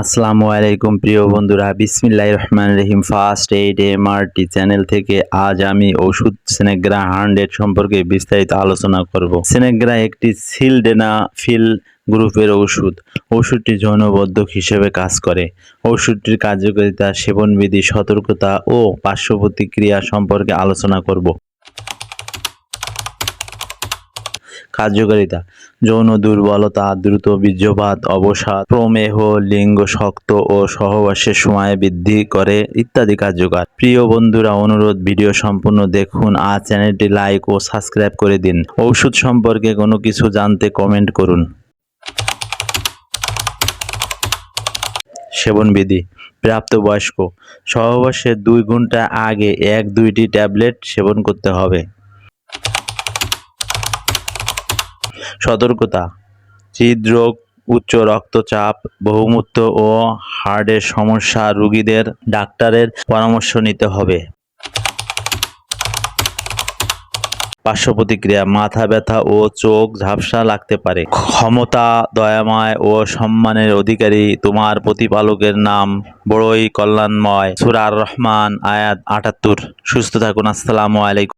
আসসালামু আলাইকুম প্রিয় বন্ধুরা বিসমিল্লাহ রহমান রহিম। ফার্স্ট এইড এমআরটি চ্যানেল থেকে আজ আমি ওষুধ সেনেগ্রা হান্ড্রেড সম্পর্কে বিস্তারিত আলোচনা করব। সেনেগ্রা একটি সিলডেনা ফিল গ্রুপের ওষুধ। ওষুধটি যৌনবদ্ধক হিসেবে কাজ করে। ওষুধটির কার্যকারিতা, সেবনবিধি, সতর্কতা ও পার্শ্ব প্রতিক্রিয়া সম্পর্কে আলোচনা করব। কার্যকারিতা। যৌন দুর্বলতা, দ্রুত বীর্যপাত, অবসাদ, প্রমেহ, লিঙ্গ শক্ত ও সহবাসের সময় বৃদ্ধি করে ইত্যাদি কার্যকর। প্রিয় বন্ধুরা, অনুরোধ, ভিডিও সম্পূর্ণ দেখুন আর চ্যানেলটি লাইক ও সাবস্ক্রাইব করে দিন। ঔষধ সম্পর্কে কোনো কিছু জানতে কমেন্ট করুন। সেবনবিধি, প্রাপ্তবয়স্ক, সহবাসের দুই ঘণ্টা আগে এক দুইটি ট্যাবলেট সেবন করতে হবে। সতর্কতা। হৃদরোগ, উচ্চ রক্তচাপ, বহুমূত্র ও হার্টের সমস্যা রোগীদের ডাক্তারের পরামর্শ নিতে হবে। পার্শ্ব প্রতিক্রিয়া, মাথা ব্যথা ও চোখ ঝাপসা লাগতে পারে। ক্ষমতা, দয়াময় ও সম্মানের অধিকারী তোমার প্রতিপালকের নাম বড়ই কল্যাণময়। সুরার রহমান আয়াত আটাত্তর। সুস্থ থাকুন, আসসালামু আলাইকুম।